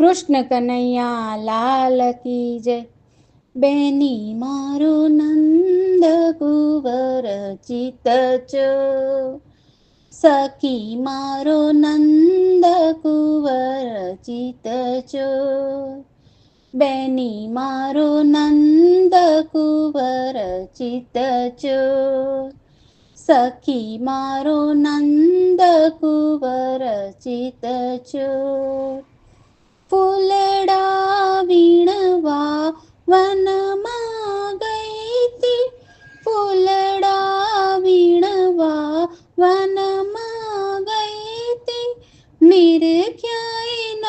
કૃષ્ણ કનૈયા લાલ કી જય. બેની મારો નંદ કુવર ચિત ચો સખી મારો નંદ કુંવર ચિત ચો બેની મારો નંદ કુવર ચિત ચો સખી મારો નંદ કુવર ચિત ચો ीणवा वनमा गैति फुलडा वीणवा वनमा गैति निर् क्यायनवलिशो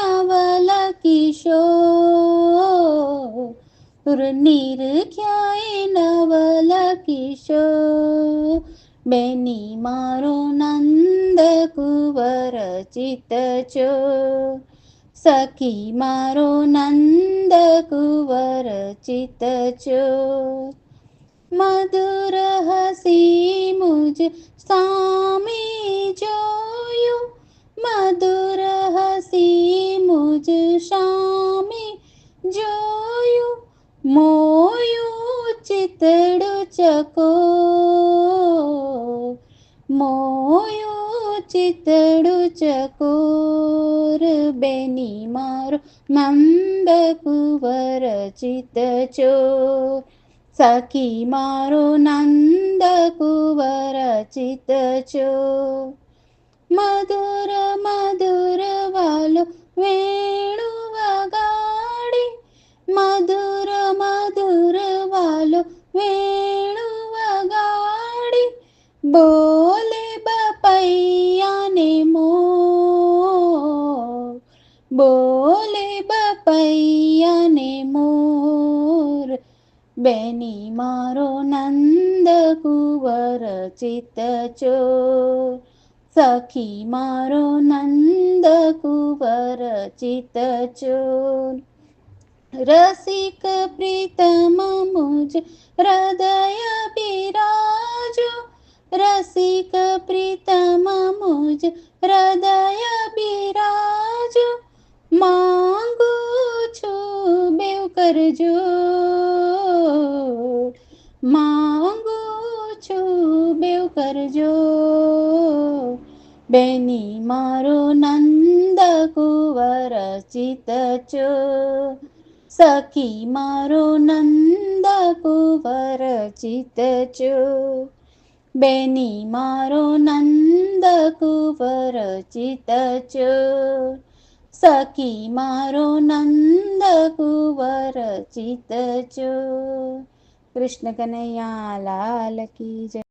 निर् क्यायलकिशो बेनि मारो नन्द कुवरचितो નવલ કિશોર નીર ક્યાંય નવલ કિશોર બેની મારો નંદ કુંવર ચિત ચો સખી મારો નંદ કુંવર ચિત ચો મધુર હસી મુજ સામે જોયું મધુર હસી મુજ સામે જોયું મોયું ચિતડું ચકો મોયું ચિતડું ચકોર બેની મારો નંદ કુંવર ચિત ચો સખી મારો નંદ કુંવર ચિત ચો મધુર મધુર વાલો વેણુ બોલે બપૈયાને મોર, બેની મારો નંદ કુંવર ચિત ચોર. સખી મારો નંદ કુંવર ચિત ચોર. રસિક પ્રીતમ મુજ, હૃદય બિરાજો. રસિક પ્રીતમ મુજ, હૃદય બિરાજો. માંગુ છું બેવ કરજો. માંગુ છું બેવ કરજો. બેની મારો નંદ કુંવર ચિત ચો સખી મારો નંદ કુંવર ચિત ચો બેની મારો નંદ કુંવર ચિત ચો સખી મારો નંદ કુંવર ચિત ચો કૃષ્ણ કનૈયા લાલ કી જય